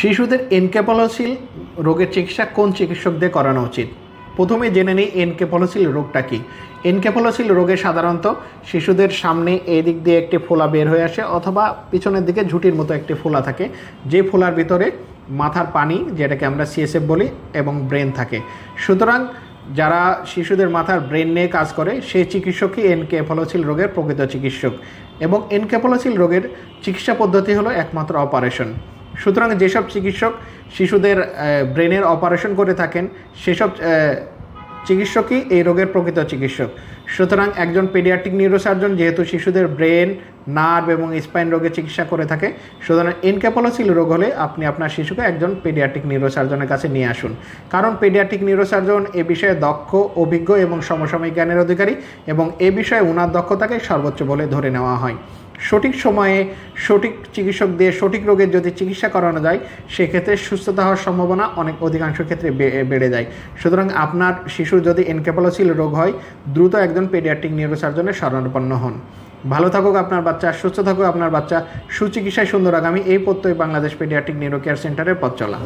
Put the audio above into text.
শিশুদের এনকেপলসিল রোগের চিকিৎসা কোন চিকিৎসক দিয়ে করানো উচিত? প্রথমে জেনে নিই এনকেপলসিল রোগটা কি। এনকেপলসিল রোগে সাধারণত শিশুদের সামনে এই দিক দিয়ে একটি ফোলা বের হয়ে আসে অথবা পিছনের দিকে ঝুঁটির মতো একটি ফোলা থাকে। যে ফোলার ভিতরে মাথার পানি, যেটাকে আমরা সিএসএফ বলি, এবং ব্রেন থাকে। সুতরাং যারা শিশুদের মাথার ব্রেন নিয়ে কাজ করে সেই চিকিৎসকই এনকেফলোসিল রোগের প্রকৃত চিকিৎসক। এবং এনকেফলোসিল রোগের চিকিৎসা পদ্ধতি হলো একমাত্র অপারেশন। সুতরাং যেসব চিকিৎসক শিশুদের ব্রেনের অপারেশন করে থাকেন, সেসব চিকিৎসকই এই রোগের প্রকৃত চিকিৎসক। সুতরাং একজন পেডিয়াট্রিক নিউরোসার্জন যেহেতু শিশুদের ব্রেন নার্ভ এবং স্পাইন রোগের চিকিৎসা করে থাকে, সুতরাং এনক্যাপোলোসিল রোগ হলে আপনি আপনার শিশুকে একজন পেডিয়াট্রিক নিউরোসার্জনের কাছে নিয়ে আসুন। কারণ পেডিয়াট্রিক নিউরোসার্জন এ বিষয়ে দক্ষ, অভিজ্ঞ এবং সমসাময়িক জ্ঞানের অধিকারী এবং এ বিষয়ে ওনার দক্ষতাকে সর্বোচ্চ বলে ধরে নেওয়া হয়। সঠিক সময়ে সঠিক চিকিৎসক দিয়ে সঠিক রোগের যদি চিকিৎসা করানো যায়, সেক্ষেত্রে সুস্থতা হওয়ার সম্ভাবনা অনেক অধিকাংশ ক্ষেত্রে বেড়ে যায়। সুতরাং আপনার শিশুর যদি এনকেপালোসিল রোগ হয়, দ্রুত একজন পেডিয়াট্রিক নিউরোসার্জনের শরণাপন্ন হন। ভালো থাকুক আপনার বাচ্চা, সুস্থ থাকুক আপনার বাচ্চা। সুচিকিৎসায় সুন্দর আগামী এই প্রত্যয় বাংলাদেশ পেডিয়াট্রিক নিউরো কেয়ার সেন্টারের পথ চলা।